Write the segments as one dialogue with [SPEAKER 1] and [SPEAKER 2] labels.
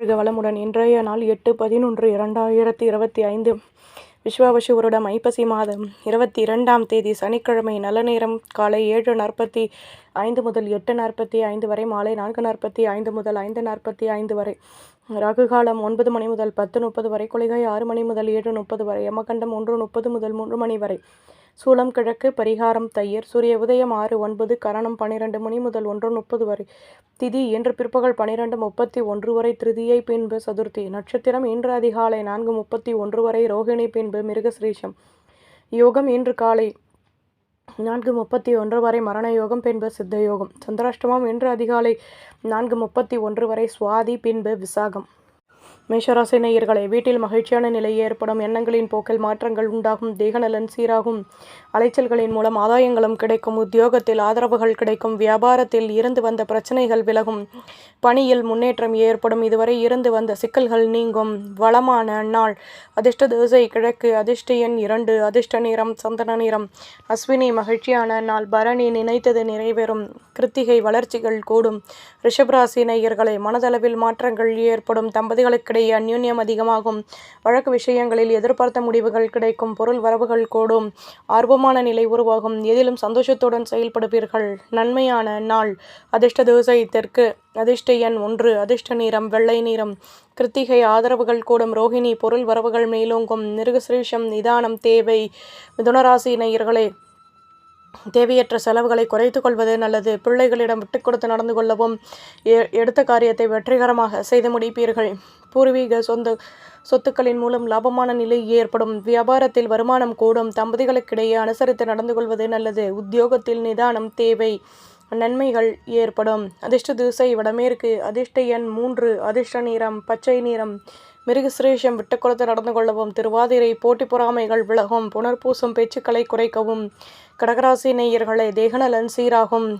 [SPEAKER 1] வாழ்க வளமுடன் இன்றைய நாள் எட்டு பதினொன்று இரண்டாயிரத்தி இருபத்தி ஐந்து. விஸ்வாவசு வருடம் ஐப்பசி மாதம் இருபத்தி இரண்டாம் தேதி சனிக்கிழமை நல்ல நேரம் காலை ஏழு நாற்பத்தி ஐந்து முதல் எட்டு நாற்பத்தி ஐந்து வரை மாலை நான்கு நாற்பத்தி ஐந்து முதல் ஐந்து நாற்பத்தி ஐந்து வரை. ராகு காலம் ஒன்பது மணி முதல் பத்து முப்பது வரை குளிகை ஆறு மணி முதல் ஏழு முப்பது வரை யமகண்டம் ஒன்று முப்பது முதல் மூன்று மணி வரை. சூளம் கிழக்கு பரிகாரம் தையர். சூரிய உதயம் ஆறு ஒன்பது கரணம் பன்னிரண்டு மணி முதல் ஒன்று முப்பது வரை. திதி இன்று பிற்பகல் பன்னிரண்டு முப்பத்தி ஒன்று வரை. திருதியை பின்பு சதுர்த்தி. நட்சத்திரம் இன்று அதிகாலை நான்கு முப்பத்தி ஒன்று வரை. ரோகிணி பின்பு மிருகசிரீஷம். யோகம் இன்று காலை நான்கு முப்பத்தி ஒன்று வரை. மரண யோகம் பின்பு சித்த யோகம். சந்திராஷ்டமம் இன்று அதிகாலை நான்கு முப்பத்தி ஒன்று வரை. சுவாதி பின்பு விசாகம். மேஷராசி நேயர்களை வீட்டில் மகிழ்ச்சியான நிலை ஏற்படும் எண்ணங்களின் போக்கில் மாற்றங்கள் உண்டாகும் தேகநலன் சீராகும். அலைச்சல்களின் மூலம் ஆதாயங்களும் கிடைக்கும் உத்தியோகத்தில் ஆதரவுகள் கிடைக்கும் வியாபாரத்தில் இருந்து வந்த பிரச்சனைகள் விலகும். பணியில் முன்னேற்றம் ஏற்படும் இதுவரை இருந்து வந்த சிக்கல்கள் நீங்கும். வளமான நாள் அதிர்ஷ்ட தோசை கிழக்கு அதிர்ஷ்ட எண் இரண்டு அதிர்ஷ்ட நிறம் சந்தன நிறம். அஸ்வினி மகிழ்ச்சியான நாள் பரணி நினைத்தது நிறைவேறும் கிருத்திகை வளர்ச்சிகள் கூடும். ரிஷபராசி நேயர்களை மனதளவில் மாற்றங்கள் ஏற்படும் தம்பதிகளுக்கு தம்பதிகளுக்கிடையே அந்யூன்யம் அதிகமாகும். வழக்கு விஷயங்களில் எதிர்பார்த்த முடிவுகள் கிடைக்கும். பொருள் வரவுகள் கூடும். ஆர்வமான நிலை உருவாகும். எதிலும் சந்தோஷத்துடன் செயல்படுவீர்கள். நன்மையான நாள். அதிர்ஷ்ட தோசை தெற்கு. அதிர்ஷ்ட எண் ஒன்று. அதிர்ஷ்ட நிறம் வெள்ளை நிறம். கிருத்திகை ஆதரவுகள் கூடும். ரோஹிணி பொருள் வரவுகள் மேலோங்கும். மிருகசிரீஷம் நிதானம் தேவை. மிதுனராசி நேயர்களே தேவையற்ற செலவுகளை குறைத்து கொள்வது நல்லது பிள்ளைகளிடம் விட்டு கொடுத்து நடந்து கொள்ளவும் எ- எடுத்த காரியத்தை வெற்றிகரமாக செய்து முடிப்பீர்கள். பூர்வீக சொந்த சொத்துக்களின் மூலம் லாபமான நிலை ஏற்படும். வியாபாரத்தில் வருமானம் கூடும். தம்பதிகளுக்கிடையே அனுசரித்து நடந்து கொள்வது நல்லது. உத்தியோகத்தில் நிதானம் தேவை நன்மைகள் ஏற்படும். அதிர்ஷ்ட திசை வடமேற்கு. அதிர்ஷ்ட எண் மூன்று. அதிர்ஷ்ட நிறம் பச்சை நிறம். மிருகசிரேஷம் விட்டு நடந்து கொள்ளவும் திருவாதிரை போட்டி பொறாமைகள் விலகும் புனர்பூசும் பேச்சுக்களை குறைக்கவும் கடகராசி நேயர்களே தேகநலன் சீராகும்.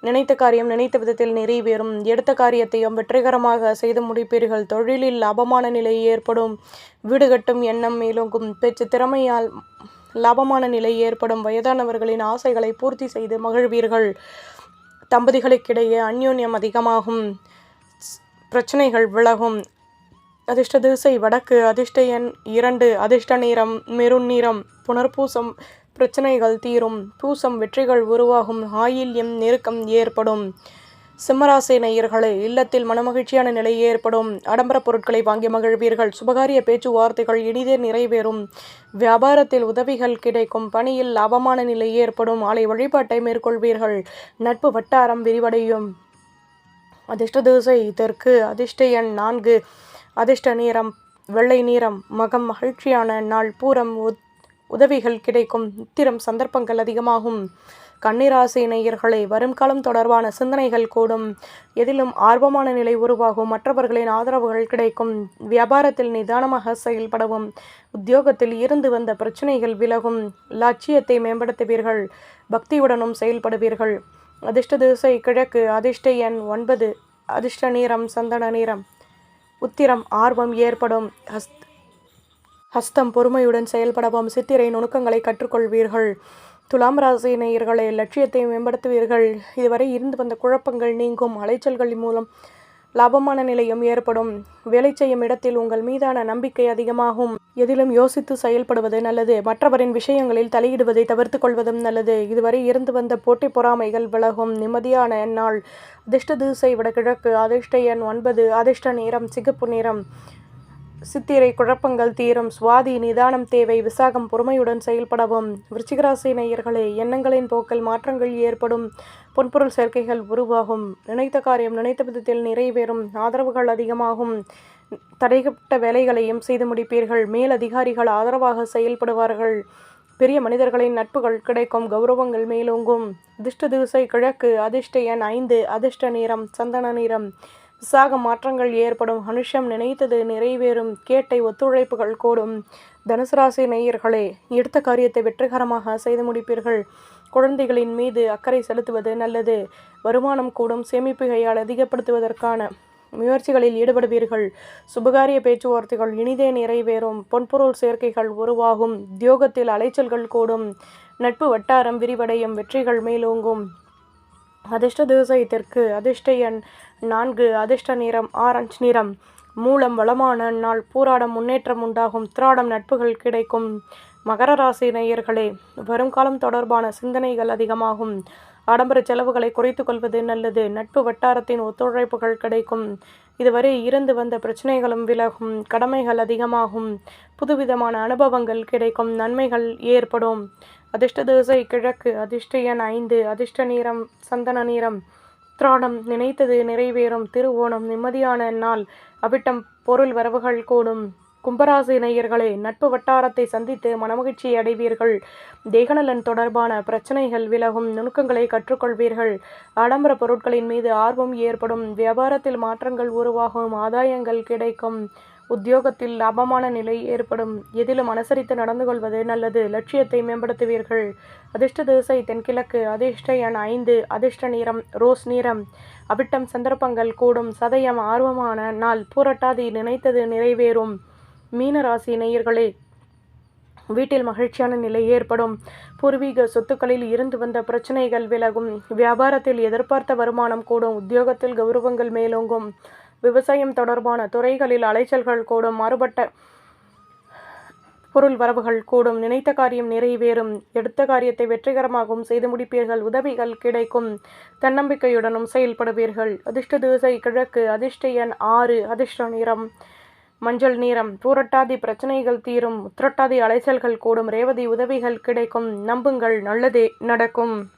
[SPEAKER 1] நினைத்த காரியம் நினைத்த விதத்தில் நிறைவேறும். எடுத்த காரியத்தையும் வெற்றிகரமாக செய்து முடிப்பீர்கள். தொழிலில் லாபமான நிலை ஏற்படும். வீடு கட்டும் எண்ணம் மேலோங்கும். பேச்சு திறமையால் லாபமான நிலை ஏற்படும். வயதானவர்களின் ஆசைகளை பூர்த்தி செய்து மகிழ்வீர்கள். தம்பதிகளுக்கிடையே அந்யோன்யம் அதிகமாகும். பிரச்சனைகள் விலகும். அதிர்ஷ்ட திசை வடக்கு அதிர்ஷ்ட எண் இரண்டு அதிர்ஷ்ட நிறம் மெருண் நிறம் புனர்பூசம் பிரச்சனைகள் தீரும் பூசம் வெற்றிகள் உருவாகும் ஆயில்யம் நெருக்கம் ஏற்படும். சிம்மராசி நேயர்களே இல்லத்தில் மனமகிழ்ச்சியான நிலை ஏற்படும். ஆடம்பர பொருட்களை வாங்கி மகிழ்வீர்கள். சுபகாரிய பேச்சுவார்த்தைகள் இனிதே நிறைவேறும். வியாபாரத்தில் உதவிகள் கிடைக்கும். பணியில் லாபமான நிலை ஏற்படும். ஆலை வழிபாட்டை மேற்கொள்வீர்கள். நட்பு வட்டாரம் விரிவடையும். அதிர்ஷ்ட திசை தெற்கு அதிர்ஷ்ட எண் நான்கு. அதிர்ஷ்ட நேரம் வெள்ளை நேரம் மகம் மகிழ்ச்சியான நாள் பூரம் உத்- உதவிகள் கிடைக்கும் உத்திரம் சந்தர்ப்பங்கள் அதிகமாகும். கன்னிராசி நேயர்களே வருங்காலம் தொடர்பான சிந்தனைகள் கூடும். எதிலும் ஆர்வமான நிலை உருவாகும். மற்றவர்களின் ஆதரவுகள் கிடைக்கும். வியாபாரத்தில் நிதானமாக செயல்படவும். உத்தியோகத்தில் இருந்து வந்த பிரச்சனைகள் விலகும். லட்சியத்தை மேம்படுத்துவீர்கள். பக்தியுடனும் செயல்படுவீர்கள். அதிர்ஷ்ட திசை கிழக்கு. அதிர்ஷ்ட எண் ஒன்பது. அதிர்ஷ்ட நீரம் சந்தன நீரம். உத்திரம் ஆர்வம் ஏற்படும். ஹஸ்த் ஹஸ்தம் பொறுமையுடன் செயல்படவும் சித்திரை நுணுக்கங்களை கற்றுக்கொள்வீர்கள். துலாம் ராசி லட்சியத்தை மேம்படுத்துவீர்கள். இதுவரை இருந்து வந்த குழப்பங்கள் நீங்கும். அலைச்சல்கள் மூலம் லாபமான நிலையும் ஏற்படும். வேலை செய்யும் இடத்தில் உங்கள் மீதான நம்பிக்கை அதிகமாகும். எதிலும் யோசித்து செயல்படுவது நல்லது. மற்றவரின் விஷயங்களில் தலையிடுவதை தவிர்த்து கொள்வதும் நல்லது. இதுவரை இருந்து வந்த போட்டி பொறாமைகள் விலகும். நிம்மதியான நாள். அதிர்ஷ்ட திசை வடகிழக்கு அதிர்ஷ்ட எண் ஒன்பது. அதிர்ஷ்ட நேரம் சிகப்பு நிறம். சித்திரை குழப்பங்கள் தீரும். சுவாதி நிதானம் தேவை விசாகம் பொறுமையுடன் செயல்படவும். விருச்சிகராசி நேயர்களே எண்ணங்களின் போக்கில் மாற்றங்கள் ஏற்படும். பொன்பொருள் சேர்க்கைகள் உருவாகும். நினைத்த காரியம் நினைத்த விதத்தில் நிறைவேறும். ஆதரவுகள் அதிகமாகும். தடைப்பட்ட வேலைகளையும் செய்து முடிப்பீர்கள். மேல் அதிகாரிகள் ஆதரவாக செயல்படுவார்கள். பெரிய மனிதர்களின் நட்புகள் கிடைக்கும். கௌரவங்கள் மேலோங்கும். அதிர்ஷ்ட திசை கிழக்கு அதிர்ஷ்ட எண் ஐந்து அதிர்ஷ்ட நிறம் சந்தன நிறம். உற்சாக மாற்றங்கள் ஏற்படும். அனுஷம் நினைத்தது நிறைவேறும். கேட்டை ஒத்துழைப்புகள் கூடும். தனுசு ராசி நேயர்களே எடுத்த காரியத்தை வெற்றிகரமாக செய்து முடிப்பீர்கள். குழந்தைகளின் மீது அக்கறை செலுத்துவது நல்லது. வருமானம் கூடும். சேமிப்புகையால் அதிகப்படுத்துவதற்கான முயற்சிகளில் ஈடுபடுவீர்கள். சுபகாரிய பேச்சுவார்த்தைகள் இனிதே நிறைவேறும். பொன்பொருள் சேர்க்கைகள் உருவாகும். உத்தியோகத்தில் அலைச்சல்கள் கூடும். நட்பு வட்டாரம் விரிவடையும். வெற்றிகள் மேலோங்கும். அதிர்ஷ்ட திசை தெற்கு அதிர்ஷ்ட எண் நான்கு அதிர்ஷ்ட நிறம் ஆரஞ்சு நிறம். மூலம் வளமான நாள் பூராடம் முன்னேற்றம் உண்டாகும் திராடம் நட்புகள் கிடைக்கும். மகர ராசி நேயர்களே வருங்காலம் தொடர்பான சிந்தனைகள் அதிகமாகும். ஆடம்பர செலவுகளை குறைத்து கொள்வது நல்லது. நட்பு வட்டாரத்தின் ஒத்துழைப்புகள் கிடைக்கும். இதுவரை இருந்து வந்த பிரச்சனைகளும் விலகும் கடமைகள் அதிகமாகும். புதுவிதமான அனுபவங்கள் கிடைக்கும் நன்மைகள் ஏற்படும். அதிர்ஷ்ட திசை கிழக்கு அதிர்ஷ்ட எண் ஐந்து அதிர்ஷ்ட நீரம் சந்தன நிறம். உத்திராடம் நினைத்தது நிறைவேறும் திருவோணம் நிம்மதியான நாள். அவிட்டம் பொருள் வரவுகள் கூடும். கும்பராசி நேயர்களே நட்பு வட்டாரத்தை சந்தித்து மனமகிழ்ச்சி அடைவீர்கள். தேகநலன் தொடர்பான பிரச்சனைகள் விலகும் நுணுக்கங்களை கற்றுக்கொள்வீர்கள். ஆடம்பர பொருட்களின் மீது ஆர்வம் ஏற்படும் வியாபாரத்தில் மாற்றங்கள் உருவாகும் ஆதாயங்கள் கிடைக்கும். உத்தியோகத்தில் லாபமான நிலை ஏற்படும். எதிலும் அனுசரித்து நடந்து கொள்வது நல்லது. லட்சியத்தை மேம்படுத்துவீர்கள். அதிர்ஷ்ட திசை தென்கிழக்கு. அதிர்ஷ்ட எண் ஐந்து. அதிர்ஷ்ட நிறம் ரோஸ் நிறம். அவிட்டம் சந்தர்ப்பங்கள் கூடும். சதயம் ஆர்வமான நாள். பூரட்டாதி நினைத்தது நிறைவேறும். மீன ராசி நேயர்களே வீட்டில் மகிழ்ச்சியான நிலை ஏற்படும். பூர்வீக சொத்துக்களில் இருந்து வந்த பிரச்சனைகள் விலகும். வியாபாரத்தில் எதிர்பார்த்த வருமானம் கூடும். உத்தியோகத்தில் கௌரவங்கள் மேலோங்கும். விவசாயம் தொடர்பான துறைகளில் அலைச்சல்கள் கூடும் மாறுபட்ட பொருள் வரவுகள் கூடும். நினைத்த காரியம் நிறைவேறும். எடுத்த காரியத்தை வெற்றிகரமாகவும் செய்து முடிப்பீர்கள். உதவிகள் கிடைக்கும். தன்னம்பிக்கையுடனும் செயல்படுவீர்கள். அதிர்ஷ்ட திசை கிழக்கு. அதிர்ஷ்ட எண் ஆறு. அதிர்ஷ்ட நிறம். மஞ்சள் நீரம் பூரட்டாதி பிரச்சனைகள் தீரும். உத்திரட்டாதி அலைச்சல்கள் கூடும். ரேவதி உதவிகள் கிடைக்கும். நம்புங்கள். நல்லதே நடக்கும்.